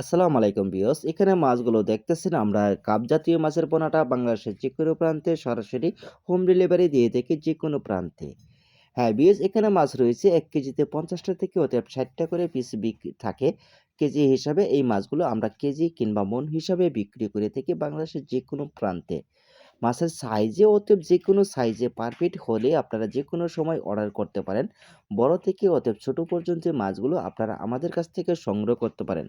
আসসালামু আলাইকুম বিয়স এখানে মাছগুলো দেখতেছেন, আমরা কাপ জাতীয় মাছের পোনাটা বাংলাদেশের যে কোনো প্রান্তে সরাসরি হোম ডেলিভারি দিয়ে থাকি যে কোনো প্রান্তে। হ্যাঁ বিয়স এখানে মাছ রয়েছে এক কেজিতে পঞ্চাশটা থেকে অতএব ষাটটা করে পিস বিক্রি থাকে। কেজি হিসাবে এই মাছগুলো আমরা কেজি কিংবা মন হিসাবে বিক্রি করে থাকি বাংলাদেশের যে কোনো প্রান্তে। মাছের সাইজে অতএব যে কোনো সাইজে পারফেক্ট হলে আপনারা যে কোনো সময় অর্ডার করতে পারেন। বড় থেকে অতএব ছোট পর্যন্ত মাছগুলো আপনারা আমাদের কাছ থেকে সংগ্রহ করতে পারেন।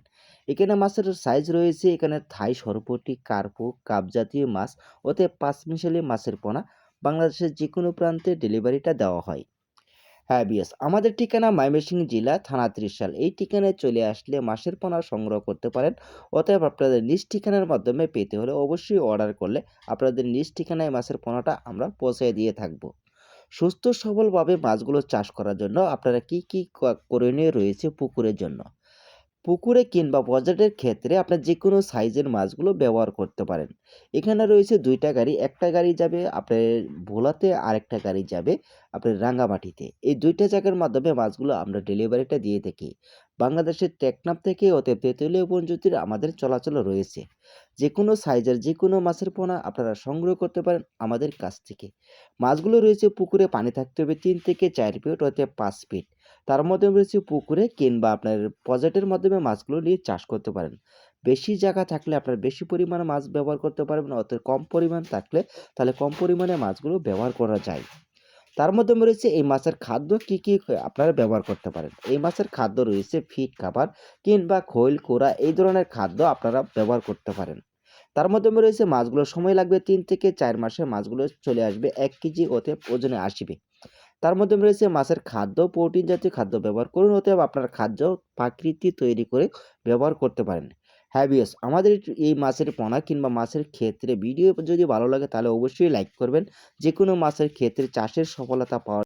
এখানে মাছের সাইজ রয়েছে, এখানে থাই সরপটি, কার্পু, কাপ জাতীয় মাছ, অতএব পাঁচ মিশালি মাছের পোনা। বাংলাদেশের যে কোনো প্রান্তে ডেলিভারিটা দেওয়া হয়। হ্যাঁ বিএস আমাদের ঠিকানা ময়মনসিং জেলা, থানা ত্রিশাল। এই ঠিকানায় চলে আসলে মাসের পোনা সংগ্রহ করতে পারেন। অতএব আপনাদের নিজ ঠিকানার মাধ্যমে পেতে হলে অবশ্যই অর্ডার করলে আপনাদের নিজ ঠিকানায় মাছের পোনাটা আমরা পৌঁছে দিয়ে থাকব। সুস্থ, সবলভাবে মাছগুলো চাষ করার জন্য আপনারা কি কি, করণীয় রয়েছে পুকুরের জন্য? পুকুরে কিংবা বাজারের ক্ষেত্রে আপনার যে কোনো সাইজের মাছগুলো ব্যবহার করতে পারেন। এখানে রয়েছে দুইটা গাড়ি, একটা গাড়ি যাবে আপনার ভোলাতে, আরেকটা গাড়ি যাবে আপনার রাঙ্গামাটিতে। এই দুইটা জায়গার মাধ্যমে মাছগুলো আমরা ডেলিভারিটা দিয়ে থাকি। বাংলাদেশের টেকনাফ থেকে অতএব তেঁতুলিয়া বনজ্যোতির আমাদের চলাচল রয়েছে। যে কোনো সাইজের যে কোনো মাছের পোনা আপনারা সংগ্রহ করতে পারেন আমাদের কাছ থেকে। মাছগুলো রয়েছে পুকুরে, পানি থাকতে হবে তিন থেকে চার ফিট অতএব পাঁচ ফিট তার মধ্যে রয়েছে পুকুরে কিংবা আপনার পজেটের মাধ্যমে মাছগুলো নিয়ে চাষ করতে পারেন। বেশি জায়গা থাকলে আপনার বেশি পরিমাণে মাছ ব্যবহার করতে পারবেন অত কম পরিমাণ থাকলে তাহলে কম পরিমাণে মাছগুলো ব্যবহার করা যায়। তার মধ্যে রয়েছে এই মাছের খাদ্য কি কি আপনারা ব্যবহার করতে পারেন? এই মাছের খাদ্য রয়েছে ফিট খাবার কিংবা খৈল, কোড়া এই ধরনের খাদ্য আপনারা ব্যবহার করতে পারেন। তার মধ্যে রয়েছে মাছগুলো সময় লাগবে তিন থেকে চার মাসে মাছগুলো চলে আসবে এক কেজি ওতে ওজনে আসবে তার মধ্যে রয়েছে মাছের খাদ্য প্রোটিন জাতীয় খাদ্য ব্যবহার করুন, অতএব আপনার খাদ্য প্রাকৃতি তৈরি করে ব্যবহার করতে পারেন। হ্যাবিয়াস আমাদের এই মাছের পোনা কিংবা মাছের ক্ষেত্রে ভিডিও যদি ভালো লাগে, তাহলে অবশ্যই লাইক করবেন। যে কোনো মাছের ক্ষেত্রে চাষের সফলতা পাওয়ার